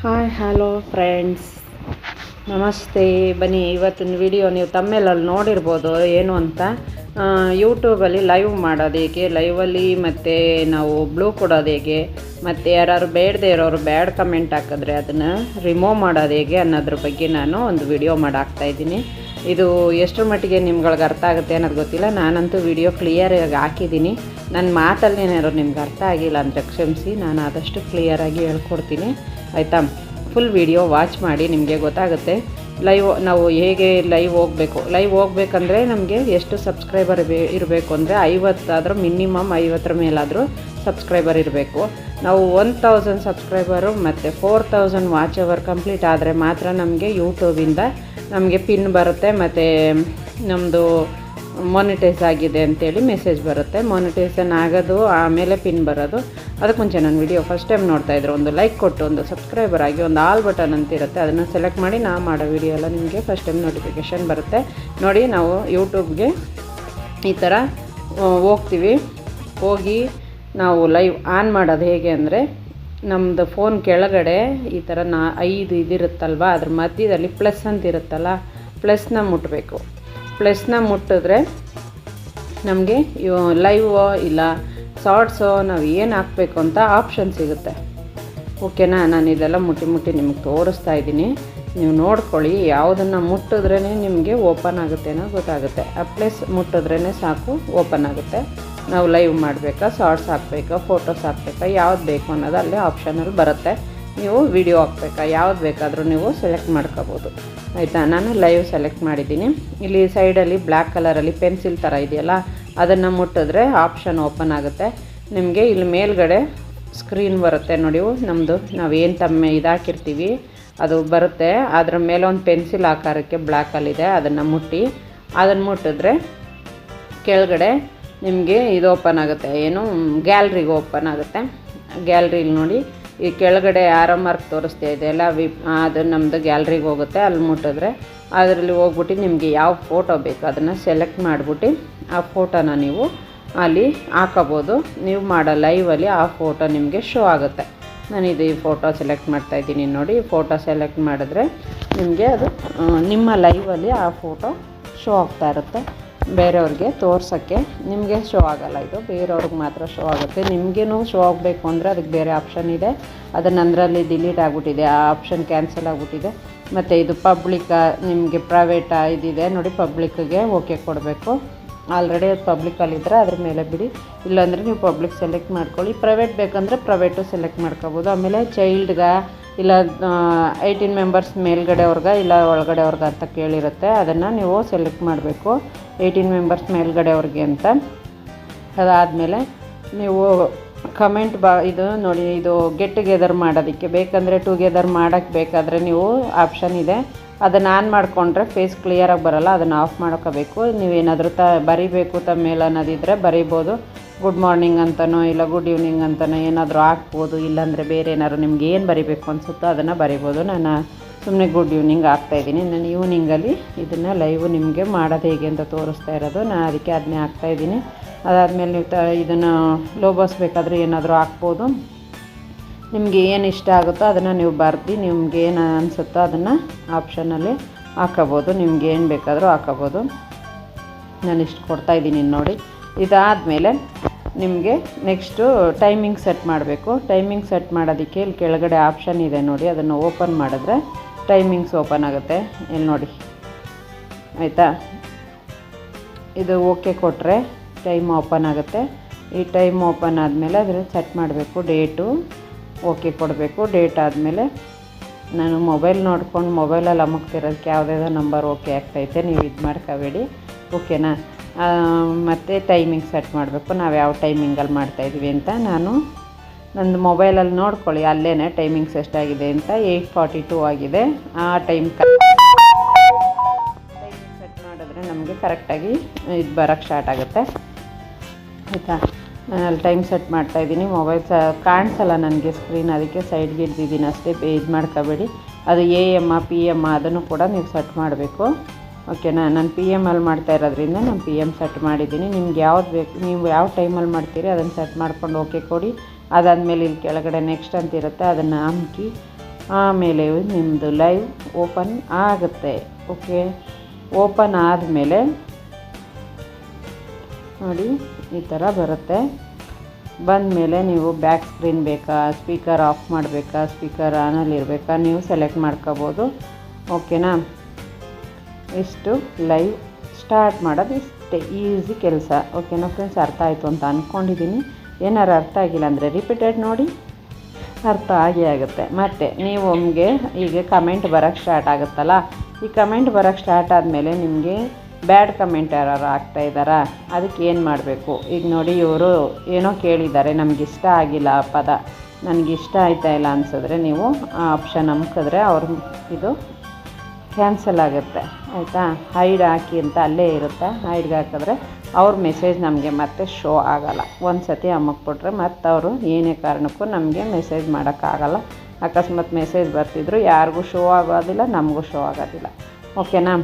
Hi hello friends ನಮಸ್ತೆ. ಬನ್ನಿ, ಇವತ್ತಿನ ವಿಡಿಯೋ ನೀವು ತಮ್ಮೇಲಲ್ಲಿ ನೋಡಿರ್ಬೋದು ಏನು ಅಂತ. ಯೂಟ್ಯೂಬಲ್ಲಿ ಲೈವ್ ಮಾಡೋದು ಹೇಗೆ? ಲೈವಲ್ಲಿ ಮತ್ತು ನಾವು ಬ್ಲೂ ಕೊಡೋದು ಹೇಗೆ? ಮತ್ತು ಯಾರು ಬೇಡದೇ ಇರೋರು ಬ್ಯಾಡ್ ಕಮೆಂಟ್ ಹಾಕಿದ್ರೆ ಅದನ್ನು ರಿಮೂವ್ ಮಾಡೋದು ಹೇಗೆ ಅನ್ನೋದ್ರ ಬಗ್ಗೆ ನಾನು ಒಂದು ವಿಡಿಯೋ ಮಾಡಾಕ್ತಾಯಿದ್ದೀನಿ ಇದು ಎಷ್ಟರ ಮಟ್ಟಿಗೆ ನಿಮ್ಗಳಿಗೆ ಅರ್ಥ ಆಗುತ್ತೆ ಅನ್ನೋದು ಗೊತ್ತಿಲ್ಲ. ನಾನಂತೂ ವಿಡಿಯೋ ಕ್ಲಿಯರಾಗಿ ಹಾಕಿದ್ದೀನಿ. ನನ್ನ ಮಾತಲ್ಲಿ ಏನಾದ್ರು ನಿಮ್ಗೆ ಅರ್ಥ ಆಗಿಲ್ಲ ಅಂದರೆ ಕ್ಷಮಿಸಿ, ನಾನು ಆದಷ್ಟು ಕ್ಲಿಯರಾಗಿ ಹೇಳ್ಕೊಡ್ತೀನಿ. ಆಯಿತಾ? ಫುಲ್ ವಿಡಿಯೋ ವಾಚ್ ಮಾಡಿ ನಿಮಗೆ ಗೊತ್ತಾಗುತ್ತೆ. ಲೈವ್ ನಾವು ಹೇಗೆ ಲೈವ್ ಹೋಗಬೇಕು? ಲೈವ್ ಹೋಗ್ಬೇಕಂದ್ರೆ ನಮಗೆ ಎಷ್ಟು ಸಬ್ಸ್ಕ್ರೈಬರ್ ಇರಬೇಕು ಅಂದರೆ ಐವತ್ತಾದರೂ ಮಿನಿಮಮ್ ಐವತ್ತರ ಮೇಲಾದರೂ ಸಬ್ಸ್ಕ್ರೈಬರ್ ಇರಬೇಕು. ನಾವು ಒನ್ ತೌಸಂಡ್ ಸಬ್ಸ್ಕ್ರೈಬರು ಮತ್ತು four thousand watch hour complete ಆದರೆ ಮಾತ್ರ ನಮಗೆ ಯೂಟ್ಯೂಬಿಂದ ನಮಗೆ ಪಿನ್ ಬರುತ್ತೆ. ಮತ್ತು ನಮ್ಮದು ಮಾನಿಟೈಸ್ ಆಗಿದೆ ಅಂತೇಳಿ ಮೆಸೇಜ್ ಬರುತ್ತೆ. ಮೊನಿಟೈಸನ್ ಆಗೋದು, ಆಮೇಲೆ ಪಿನ್ ಬರೋದು. ಅದಕ್ಕೆ ಮುಂಚೆ ನಾನು ವಿಡಿಯೋ ಫಸ್ಟ್ ಟೈಮ್ ನೋಡ್ತಾ ಇದ್ರೆ ಒಂದು ಲೈಕ್ ಕೊಟ್ಟು ಒಂದು ಸಬ್ಸ್ಕ್ರೈಬರ್ ಆಗಿ ಒಂದು ಆಲ್ ಬಟನ್ ಅಂತ ಇರುತ್ತೆ. ಅದನ್ನು ಸೆಲೆಕ್ಟ್ ಮಾಡಿ ನಾ ಮಾಡೋ ವಿಡಿಯೋ ಎಲ್ಲ ನಿಮಗೆ ಫಸ್ಟ್ ಟೈಮ್ ನೋಟಿಫಿಕೇಷನ್ ಬರುತ್ತೆ. ನೋಡಿ ನಾವು ಯೂಟ್ಯೂಬ್ಗೆ ಈ ಥರ ಹೋಗ್ತೀವಿ. ಹೋಗಿ ನಾವು ಲೈವ್ ಆನ್ ಮಾಡೋದು ಹೇಗೆ ಅಂದರೆ ನಮ್ಮದು ಫೋನ್ ಕೆಳಗಡೆ ಈ ಥರ ನಾ, ಐದು ಇದಿರುತ್ತಲ್ವ, ಅದ್ರ ಮಧ್ಯದಲ್ಲಿ ಪ್ಲಸ್ ಅಂತ ಇರುತ್ತಲ್ಲ ಪ್ಲಸ್ನ ಮುಟ್ಟಬೇಕು ಪ್ಲಸ್ನ ಮುಟ್ಟಿದ್ರೆ ನಮಗೆ ಲೈವೋ ಇಲ್ಲ ಶಾರ್ಟ್ಸೋ ನಾವು ಏನು ಹಾಕಬೇಕು ಅಂತ ಆಪ್ಷನ್ ಸಿಗುತ್ತೆ. ಓಕೆನಾ? ನಾನು ಇದೆಲ್ಲ ಮುಟ್ಟಿ ಮುಟ್ಟಿ ನಿಮಗೆ ತೋರಿಸ್ತಾ ಇದ್ದೀನಿ. ನೀವು ನೋಡ್ಕೊಳ್ಳಿ, ಯಾವುದನ್ನು ಮುಟ್ಟಿದ್ರೇ ನಿಮಗೆ ಓಪನ್ ಆಗುತ್ತೆ ಅನ್ನೋ ಗೊತ್ತಾಗುತ್ತೆ. ಆ ಪ್ಲೇಸ್ ಮುಟ್ಟಿದ್ರೇ ಸಾಕು, ಓಪನ್ ಆಗುತ್ತೆ. ನಾವು ಲೈವ್ ಮಾಡಬೇಕಾ, ಶಾರ್ಟ್ಸ್ ಹಾಕಬೇಕಾ, ಫೋಟೋಸ್ ಹಾಕಬೇಕಾ, ಯಾವ್ದು ಬೇಕು ಅನ್ನೋದು ಅಲ್ಲೇ ಆಪ್ಷನಲ್ಲಿ ಬರುತ್ತೆ. ನೀವು ವಿಡಿಯೋ ಹಾಕ್ಬೇಕಾ, ಯಾವ್ದು ಬೇಕಾದರೂ ನೀವು ಸೆಲೆಕ್ಟ್ ಮಾಡ್ಕೋಬೋದು. ಆಯಿತಾ? ನಾನು ಲೈವ್ ಸೆಲೆಕ್ಟ್ ಮಾಡಿದ್ದೀನಿ. ಇಲ್ಲಿ ಸೈಡಲ್ಲಿ ಬ್ಲ್ಯಾಕ್ ಕಲರಲ್ಲಿ ಪೆನ್ಸಿಲ್ ಥರ ಇದೆಯಲ್ಲ, ಅದನ್ನು ಮುಟ್ಟಿದ್ರೆ ಆಪ್ಷನ್ ಓಪನ್ ಆಗುತ್ತೆ. ನಿಮಗೆ ಇಲ್ಲಿ ಮೇಲ್ಗಡೆ ಸ್ಕ್ರೀನ್ ಬರುತ್ತೆ ನೋಡಿ ನಮ್ಮದು ಏನು ತಮ್ಮ ಇದಾಕಿರ್ತೀವಿ ಅದು ಬರುತ್ತೆ. ಅದರ ಮೇಲೆ ಒಂದು ಪೆನ್ಸಿಲ್ ಆಕಾರಕ್ಕೆ ಬ್ಲ್ಯಾಕಲ್ಲಿದೆ ಅದನ್ನು ಮುಟ್ಟಿ ಅದನ್ನು ಮುಟ್ಟಿದ್ರೆ ಕೆಳಗಡೆ ನಿಮಗೆ ಇದು ಓಪನ್ ಆಗುತ್ತೆ. ಏನು ಗ್ಯಾಲ್ರಿಗೆ ಓಪನ್ ಆಗುತ್ತೆ. ಗ್ಯಾಲ್ರಿಲಿ ನೋಡಿ ಈ ಕೆಳಗಡೆ ಆರೋ ಮಾರ್ಕ್ ತೋರಿಸ್ತಾ ಇದೆ ಎಲ್ಲ ವಿ ಅದು ನಮ್ಮದು ಗ್ಯಾಲ್ರಿಗೆ ಹೋಗುತ್ತೆ, ಅಲ್ಲಿ ಮುಟ್ಟಿದ್ರೆ. ಅದರಲ್ಲಿ ಹೋಗ್ಬಿಟ್ಟು ನಿಮಗೆ ಯಾವ ಫೋಟೋ ಬೇಕು ಅದನ್ನು ಸೆಲೆಕ್ಟ್ ಮಾಡಿಬಿಟ್ಟು ಆ ಫೋಟೋನ ನೀವು ಅಲ್ಲಿ ಹಾಕೋಬೋದು. ನೀವು ಮಾಡೋ ಲೈವಲ್ಲಿ ಆ ಫೋಟೋ ನಿಮಗೆ ಶೋ ಆಗುತ್ತೆ. ನಾನು ಇದು ಈ ಫೋಟೋ ಸೆಲೆಕ್ಟ್ ಮಾಡ್ತಾ ಇದ್ದೀನಿ ನೋಡಿ ಫೋಟೋ ಸೆಲೆಕ್ಟ್ ಮಾಡಿದ್ರೆ ನಿಮಗೆ ಅದು ನಿಮ್ಮ ಲೈವಲ್ಲಿ ಆ ಫೋಟೋ ಶೋ ಆಗ್ತಾ ಇರುತ್ತೆ. ಬೇರೆಯವ್ರಿಗೆ ತೋರ್ಸೋಕ್ಕೆ ನಿಮಗೆ ಶೋ ಆಗೋಲ್ಲ ಇದು. ಬೇರೆಯವ್ರಿಗೆ ಮಾತ್ರ ಶೋ ಆಗುತ್ತೆ. ನಿಮಗೇನು ಶೋ ಆಗಬೇಕು ಅಂದರೆ ಅದಕ್ಕೆ ಬೇರೆ ಆಪ್ಷನ್ ಇದೆ. ಅದನ್ನು ಅದರಲ್ಲಿ ಡಿಲೀಟ್ ಆಗಿಬಿಟ್ಟಿದೆ. ಆ ಆಪ್ಷನ್ ಕ್ಯಾನ್ಸಲ್ ಆಗಿಬಿಟ್ಟಿದೆ. ಮತ್ತು ಇದು ಪಬ್ಲಿಕ್ ನಿಮಗೆ ಪ್ರೈವೇಟ್ ಇದಿದೆ. ನೋಡಿ ಪಬ್ಲಿಕ್ಗೆ ಓಕೆ ಕೊಡಬೇಕು. ಆಲ್ರೆಡಿ ಅದು ಪಬ್ಲಿಕಲ್ಲಿದ್ದರೆ ಅದ್ರ ಮೇಲೆ ಬಿಡಿ. ಇಲ್ಲಾಂದರೆ ನೀವು ಪಬ್ಲಿಕ್ ಸೆಲೆಕ್ಟ್ ಮಾಡ್ಕೊಳ್ಳಿ. ಪ್ರೈವೇಟ್ ಬೇಕಂದರೆ ಪ್ರೈವೇಟು ಸೆಲೆಕ್ಟ್ ಮಾಡ್ಕೋಬೋದು. ಆಮೇಲೆ ಚೈಲ್ಡ್ಗೆ ಇಲ್ಲ ಏಯ್ಟೀನ್ ಮೆಂಬರ್ಸ್ ಮೇಲ್ಗಡೆಯವ್ರಿಗೆ ಇಲ್ಲ ಒಳಗಡೆಯವ್ರ್ಗೆ ಅಂತ ಕೇಳಿರುತ್ತೆ. ಅದನ್ನು ನೀವು ಸೆಲೆಕ್ಟ್ ಮಾಡಬೇಕು ಏಯ್ಟೀನ್ ಮೆಂಬರ್ಸ್ ಮೇಲ್ಗಡೆಯವ್ರಿಗೆ ಅಂತ. ಅದಾದಮೇಲೆ ನೀವು ಕಮೆಂಟ್ ಬಾ, ಇದು ನೋಡಿ, ಇದು ಗೆಟ್ ಟುಗೆದರ್ ಮಾಡೋದಕ್ಕೆ. ಬೇಕಂದರೆ ಟುಗೆದರ್ ಮಾಡೋಕ್ಕೆ ಬೇಕಾದರೆ ನೀವು ಆಪ್ಷನ್ ಇದೆ. ಅದನ್ನು ಆನ್ ಮಾಡಿಕೊಂಡ್ರೆ ಫೇಸ್ ಕ್ಲಿಯರಾಗಿ ಬರೋಲ್ಲ, ಅದನ್ನು ಆಫ್ ಮಾಡ್ಕೋಬೇಕು ನೀವೇನಾದರೂ ತ, ಬರಿಬೇಕು ತಮ್ಮೇಲೆ ಅನ್ನೋದಿದ್ದರೆ ಬರಿಬೋದು. ಗುಡ್ ಮಾರ್ನಿಂಗ್ ಅಂತನೋ, ಇಲ್ಲ ಗುಡ್ ಈವ್ನಿಂಗ್ ಅಂತನೋ, ಏನಾದರೂ ಹಾಕ್ಬೋದು. ಇಲ್ಲಾಂದರೆ ಬೇರೆ ಏನಾದ್ರು ನಿಮ್ಗೆ ಏನು ಬರಿಬೇಕು ಅನಿಸುತ್ತೋ ಅದನ್ನು ಬರಿಬೋದು. ನಾನು ಸುಮ್ಮನೆ ಗುಡ್ ಈವ್ನಿಂಗ್ ಹಾಕ್ತಾಯಿದ್ದೀನಿ ನಾನು ಈವ್ನಿಂಗಲ್ಲಿ ಇದನ್ನು ಲೈವ್ ನಿಮಗೆ ಮಾಡೋದು ಹೇಗೆ ಅಂತ ತೋರಿಸ್ತಾ ಇರೋದು. ನಾನು ಅದಕ್ಕೆ ಅದನ್ನೇ ಹಾಕ್ತಾಯಿದ್ದೀನಿ ಅದಾದಮೇಲೆ ನೀವು ತ ಇದನ್ನು ಲೋಬಸ್ ಬೇಕಾದರೆ ಏನಾದರೂ ಹಾಕ್ಬೋದು. ನಿಮಗೆ ಏನು ಇಷ್ಟ ಆಗುತ್ತೋ ಅದನ್ನು ನೀವು ಬರ್ದು, ನಿಮ್ಗೆ ಏನು ಅನಿಸುತ್ತೋ ಅದನ್ನು ಆಪ್ಷನಲ್ಲಿ ಹಾಕೋಬೋದು. ನಿಮ್ಗೆ ಏನು ಬೇಕಾದರೂ ಹಾಕೋಬೋದು. ನಾನು ಇಷ್ಟು ಕೊಡ್ತಾಯಿದ್ದೀನಿ ನೋಡಿ. ಇದಾದಮೇಲೆ ನಿಮಗೆ ನೆಕ್ಸ್ಟು ಟೈಮಿಂಗ್ ಸೆಟ್ ಮಾಡಬೇಕು. ಟೈಮಿಂಗ್ ಸೆಟ್ ಮಾಡೋದಕ್ಕೆ ಇಲ್ಲಿ ಕೆಳಗಡೆ ಆಪ್ಷನ್ ಇದೆ ನೋಡಿ. ಅದನ್ನು ಓಪನ್ ಮಾಡಿದ್ರೆ ಟೈಮಿಂಗ್ಸ್ ಓಪನ್ ಆಗುತ್ತೆ. ಇಲ್ಲಿ ನೋಡಿ. ಆಯಿತಾ? ಇದು ಓಕೆ ಕೊಟ್ಟರೆ ಟೈಮ್ ಓಪನ್ ಆಗುತ್ತೆ. ಈ ಟೈಮ್ ಓಪನ್ ಆದಮೇಲೆ ಅದರಲ್ಲಿ ಸೆಟ್ ಮಾಡಬೇಕು ಡೇಟು. ಓಕೆ ಕೊಡಬೇಕು. ಡೇಟ್ ಆದಮೇಲೆ ನಾನು ಮೊಬೈಲ್ ನೋಡ್ಕೊಂಡು ಮೊಬೈಲಲ್ಲಿ ಅಮಗ್ತಿರೋದಕ್ಕೆ ಯಾವುದಾದ್ರು ನಂಬರ್ ಓಕೆ ಆಗ್ತೈತೆ, ನೀವು ಇದು ಮಾಡ್ಕೋಬೇಡಿ. ಓಕೆನಾ? ಮತ್ತು ಟೈಮಿಂಗ್ ಸೆಟ್ ಮಾಡಬೇಕು. ನಾವು ಯಾವ ಟೈಮಿಂಗಲ್ಲಿ ಮಾಡ್ತಾಯಿದ್ವಿ ಅಂತ ನಾನು ನಂದು ಮೊಬೈಲಲ್ಲಿ ನೋಡ್ಕೊಳ್ಳಿ ಅಲ್ಲೇ ಟೈಮಿಂಗ್ಸ್ ಎಷ್ಟಾಗಿದೆ ಅಂತ. ಏಯ್ಟ್ ಫಾರ್ಟಿ ಟೂ ಆಗಿದೆ. ಆ ಟೈಮ್ ನಮಗೆ ಕರೆಕ್ಟಾಗಿ ಇದು ಬರೋಕ್ಕೆ ಸ್ಟಾರ್ಟ್ ಆಗುತ್ತೆ. ಆಯಿತಾ? ನಾನು ಟೈಮ್ ಸೆಟ್ ಮಾಡ್ತಾಯಿದ್ದೀನಿ ಮೊಬೈಲ್ ಸಹ ಕಾಣಿಸಲ್ಲ ನನಗೆ ಸ್ಕ್ರೀನ್, ಅದಕ್ಕೆ ಸೈಡ್ಗೆ ಇಡ್ದಿದ್ದೀನಿ ಅಷ್ಟೇ ಇದು ಮಾಡ್ಕೋಬೇಡಿ. ಅದು ಎ ಎಮ್ಮ ಪಿ ಎಮ್ಮ ಅದನ್ನು ಕೂಡ ನೀವು ಸೆಟ್ ಮಾಡಬೇಕು. ಓಕೆನಾ ನಾನು ಪಿ ಅಲ್ಲಿ ಮಾಡ್ತಾ ಇರೋದ್ರಿಂದ ನಾನು ಪಿ ಎಂ ಸೆಟ್ ಮಾಡಿದ್ದೀನಿ. ನಿಮ್ಗೆ ಯಾವ್ದು ಬೇಕು, ನೀವು ಯಾವ ಟೈಮಲ್ಲಿ ಮಾಡ್ತೀರಿ ಅದನ್ನು ಸೆಟ್ ಮಾಡ್ಕೊಂಡು ಓಕೆ ಕೊಡಿ. ಅದಾದಮೇಲೆ ಇಲ್ಲಿ ಕೆಳಗಡೆ ನೆಕ್ಸ್ಟ್ ಅಂತ ಇರುತ್ತೆ, ಅದನ್ನು ಹಾಕಿ. ಆಮೇಲೆ ನಿಮ್ಮದು ಲೈವ್ ಓಪನ್ ಆಗುತ್ತೆ. ಓಕೆ? ಓಪನ್ ಆದಮೇಲೆ ನೋಡಿ, ಈ ಥರ ಬರುತ್ತೆ. ಬಂದಮೇಲೆ ನೀವು ಬ್ಯಾಕ್ ಸ್ಕ್ರೀನ್ ಬೇಕಾ, ಸ್ಪೀಕರ್ ಆಫ್ ಮಾಡಬೇಕಾ, ಸ್ಪೀಕರ್ ಆನಲ್ಲಿ ಇರಬೇಕಾ, ನೀವು ಸೆಲೆಕ್ಟ್ ಮಾಡ್ಕೋಬೋದು. ಓಕೆನಾ? ಇಷ್ಟು ಲೈವ್ ಸ್ಟಾರ್ಟ್ ಮಾಡೋದು ಇಷ್ಟೇ, ಈಸಿ ಕೆಲಸ. ಓಕೆನಾ ಫ್ರೆಂಡ್ಸ್? ಅರ್ಥ ಆಯಿತು ಅಂತ ಅಂದ್ಕೊಂಡಿದ್ದೀನಿ ಏನಾರು ಅರ್ಥ ಆಗಿಲ್ಲ ಅಂದರೆ ರಿಪೀಟೆಡ್ ನೋಡಿ. ಅರ್ಥ ಆಗೇ ಆಗುತ್ತೆ. ಮತ್ತು ನೀವು ಒಮ್ಗೆ ಈಗ ಕಮೆಂಟ್ ಬರೋಕ್ಕೆ ಸ್ಟಾರ್ಟ್ ಆಗುತ್ತಲ್ಲ? ಈ ಕಮೆಂಟ್ ಬರೋಕ್ಕೆ ಸ್ಟಾರ್ಟ್ ಆದಮೇಲೆ ನಿಮಗೆ ಬ್ಯಾಡ್ ಕಮೆಂಟ್ ಯಾರು ಆಗ್ತಾ ಇದ್ದಾರಾ? ಅದಕ್ಕೆ ಏನು ಮಾಡಬೇಕು? ಈಗ ನೋಡಿ, ಇವರು ಏನೋ ಕೇಳಿದ್ದಾರೆ ನಮ್ಗೆ ಇಷ್ಟ ಆಗಿಲ್ಲ ಆ ಪದ. ಇಷ್ಟ ಆಯ್ತಾ ಇಲ್ಲ ಅನ್ಸಿದ್ರೆ ನೀವು ಆ ಆಪ್ಷನ್ ಅಮ್ಕಿದ್ರೆ ಅವ್ರ ಇದು ಕ್ಯಾನ್ಸಲ್ ಆಗುತ್ತೆ. ಆಯಿತಾ? ಹೈಡ್ ಹಾಕಿ ಅಂತ ಅಲ್ಲೇ ಇರುತ್ತೆ. ಹೈಡ್ಗೆ ಹಾಕಿದ್ರೆ ಅವ್ರ ಮೆಸೇಜ್ ನಮಗೆ ಮತ್ತೆ ಶೋ ಆಗೋಲ್ಲ. ಒಂದು ಸತಿ ಅಮ್ಮಕ್ಬಿಟ್ರೆ ಮತ್ತು ಅವರು ಏನೇ ಕಾರಣಕ್ಕೂ ನಮಗೆ ಮೆಸೇಜ್ ಮಾಡೋಕ್ಕಾಗಲ್ಲ. ಅಕಸ್ಮಾತ್ ಮೆಸೇಜ್ ಬರ್ತಿದ್ರು, ಯಾರಿಗೂ ಶೋ ಆಗೋದಿಲ್ಲ, ನಮಗೂ ಶೋ ಆಗೋದಿಲ್ಲ. ಓಕೆನಾ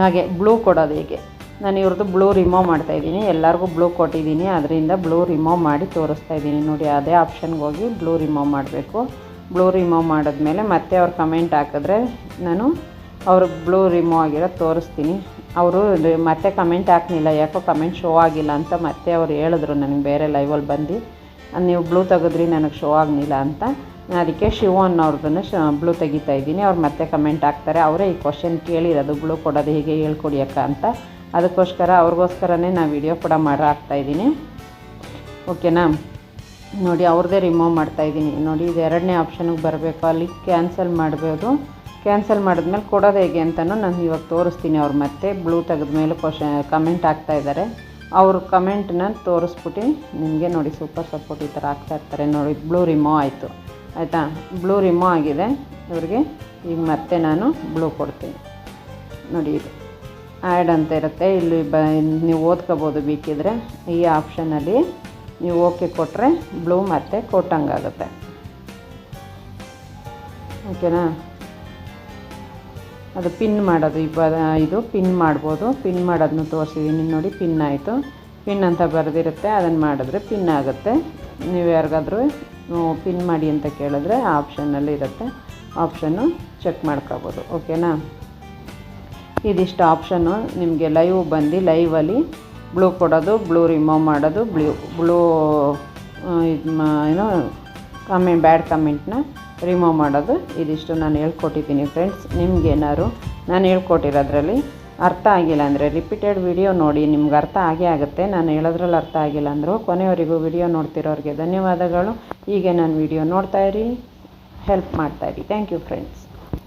ಹಾಗೆ ಬ್ಲೂ ಕೊಡೋದು ಹೇಗೆ? ನಾನು ಇವ್ರದ್ದು ಬ್ಲೂ ರಿಮೂವ್ ಮಾಡ್ತಾಯಿದ್ದೀನಿ ಎಲ್ಲರಿಗೂ ಬ್ಲೂ ಕೊಟ್ಟಿದ್ದೀನಿ, ಅದರಿಂದ ಬ್ಲೂ ರಿಮೂವ್ ಮಾಡಿ ತೋರಿಸ್ತಾ ಇದ್ದೀನಿ. ನೋಡಿ, ಅದೇ ಆಪ್ಷನ್ಗೆ ಹೋಗಿ ಬ್ಲೂ ರಿಮೂವ್ ಮಾಡಬೇಕು. ಬ್ಲೂ ರಿಮೂವ್ ಮಾಡಿದ್ಮೇಲೆ ಮತ್ತೆ ಅವ್ರು ಕಮೆಂಟ್ ಹಾಕಿದ್ರೆ ನಾನು ಅವ್ರಿಗೆ ಬ್ಲೂ ರಿಮೂವ್ ಆಗಿರೋ ತೋರಿಸ್ತೀನಿ. ಅವರು ಮತ್ತೆ ಕಮೆಂಟ್ ಹಾಕಲಿಲ್ಲ, ಯಾಕೋ ಕಮೆಂಟ್ ಶೋ ಆಗಿಲ್ಲ ಅಂತ ಮತ್ತೆ ಅವ್ರು ಹೇಳಿದ್ರು, ನನಗೆ ಬೇರೆ ಲೈವಲ್ಲಿ ಬಂದು. ನೀವು ಬ್ಲೂ ತೆಗೆದ್ರಿ, ನನಗೆ ಶೋ ಆಗಲಿಲ್ಲ ಅಂತ. ಅದಕ್ಕೆ ಶಿವ ಅನ್ನೋರ್ದನ್ನು ಶ ಬ್ಲೂ ತೆಗಿತಾ ಇದ್ದೀನಿ. ಅವ್ರು ಮತ್ತೆ ಕಮೆಂಟ್ ಹಾಕ್ತಾರೆ. ಅವರೇ ಈ ಕ್ವಶನ್ ಕೇಳಿರೋದು. ಬ್ಲೂ ಕೊಡೋದು ಹೇಗೆ? ಹೇಳ್ಕೊಡಿಯಕ್ಕ ಅಂತ. ಅದಕ್ಕೋಸ್ಕರ ಅವ್ರಿಗೋಸ್ಕರನೇ ನಾನು ವಿಡಿಯೋ ಕೂಡ ಹಾಕ್ತಾಯಿದ್ದೀನಿ ಓಕೆನಾ ನೋಡಿ ಅವ್ರದ್ದೇ ರಿಮೂವ್ ಮಾಡ್ತಾಯಿದ್ದೀನಿ ನೋಡಿ, ಇದು ಎರಡನೇ ಆಪ್ಷನ್ಗೆ ಬರಬೇಕು. ಅಲ್ಲಿ ಕ್ಯಾನ್ಸಲ್ ಮಾಡ್ಬೋದು. ಕ್ಯಾನ್ಸಲ್ ಮಾಡಿದ್ಮೇಲೆ ಕೊಡೋದು ಹೇಗೆ ಅಂತಲೂ ನಾನು ಇವಾಗ ತೋರಿಸ್ತೀನಿ ಅವ್ರು ಮತ್ತೆ. ಬ್ಲೂ ತೆಗೆದ್ಮೇಲೆ ಕ್ವಶನ್ ಕಮೆಂಟ್ ಇದ್ದಾರೆ. ಅವ್ರ ಕಮೆಂಟ್ನ ತೋರಿಸ್ಬಿಟ್ಟು ನಿಮಗೆ ನೋಡಿ ಸೂಪರ್ ಸಪೋರ್ಟ್ ಈ ಥರ ಆಗ್ತಾ ಇರ್ತಾರೆ. ನೋಡಿ, ಬ್ಲೂ ರಿಮೂವ್ ಆಯಿತು. ಆಯಿತಾ? ಬ್ಲೂ ರಿಮೂವ್ ಆಗಿದೆ. ಇವ್ರಿಗೆ ಈಗ ಮತ್ತೆ ನಾನು ಬ್ಲೂ ಕೊಡ್ತೀನಿ. ನೋಡಿ ಇದು ಆ್ಯಡ್ ಅಂತ ಇರುತ್ತೆ. ಇಲ್ಲಿ ಬ ನೀವು ಓದ್ಕೋಬೋದು ಬೇಕಿದ್ರೆ. ಈ ಆಪ್ಷನಲ್ಲಿ ನೀವು ಓಕೆ ಕೊಟ್ಟರೆ ಬ್ಲೂ ಮತ್ತೆ ಕೊಟ್ಟಂಗಾಗುತ್ತೆ ಓಕೆನಾ ಅದು ಪಿನ್ ಮಾಡೋದು. ಇಬ್ಬ ಇದು ಪಿನ್ ಮಾಡ್ಬೋದು. ಪಿನ್ ಮಾಡೋದನ್ನು ತೋರಿಸಿದ್ದೀನಿ ನೋಡಿ ಪಿನ್ ಆಯಿತು. ಪಿನ್ ಅಂತ ಬರೆದಿರುತ್ತೆ. ಅದನ್ನು ಮಾಡಿದ್ರೆ ಪಿನ್ ಆಗುತ್ತೆ. ನೀವು ಯಾರಿಗಾದ್ರೂ ಪಿನ್ ಮಾಡಿ ಅಂತ ಕೇಳಿದ್ರೆ ಆ ಆಪ್ಷನ್ನಲ್ಲಿ ಇರುತ್ತೆ. ಆಪ್ಷನ್ನು ಚೆಕ್ ಮಾಡ್ಕೋಬೋದು ಓಕೆನಾ ಇದಿಷ್ಟು ಆಪ್ಷನ್ನು ನಿಮಗೆ ಲೈವ್ ಬಂದು ಲೈವಲ್ಲಿ ಬ್ಲೂ ಕೊಡೋದು ಬ್ಲೂ ರಿಮೂವ್ ಮಾಡೋದು ಬ್ಲೂ ಬ್ಲೂ ಇದು ಏನೋ ಕಮೆಂಟ್ ಬ್ಯಾಡ್ ಕಮೆಂಟ್ನ ರಿಮೂವ್ ಮಾಡೋದು. ಇದಿಷ್ಟು ನಾನು ಹೇಳ್ಕೊಟ್ಟಿದ್ದೀನಿ ಫ್ರೆಂಡ್ಸ್ ನಿಮ್ಗೇನಾದ್ರು ನಾನು ಹೇಳ್ಕೊಟ್ಟಿರೋದ್ರಲ್ಲಿ ಅರ್ಥ ಆಗಿಲ್ಲ ಅಂದರೆ ರಿಪೀಟೆಡ್ ವಿಡಿಯೋ ನೋಡಿ ನಿಮ್ಗೆ ಅರ್ಥ ಆಗೇ ಆಗುತ್ತೆ. ನಾನು ಹೇಳೋದ್ರಲ್ಲಿ ಅರ್ಥ ಆಗಿಲ್ಲ ಅಂದರೂ ಕೊನೆಯವರೆಗೂ ವಿಡಿಯೋ ನೋಡ್ತಿರೋರಿಗೆ ಧನ್ಯವಾದಗಳು. ಹೀಗೆ ನಾನು ವಿಡಿಯೋ ನೋಡ್ತಾಯಿರಿ ಹೆಲ್ಪ್ ಮಾಡ್ತಾಯಿರಿ ಥ್ಯಾಂಕ್ ಯು ಫ್ರೆಂಡ್ಸ್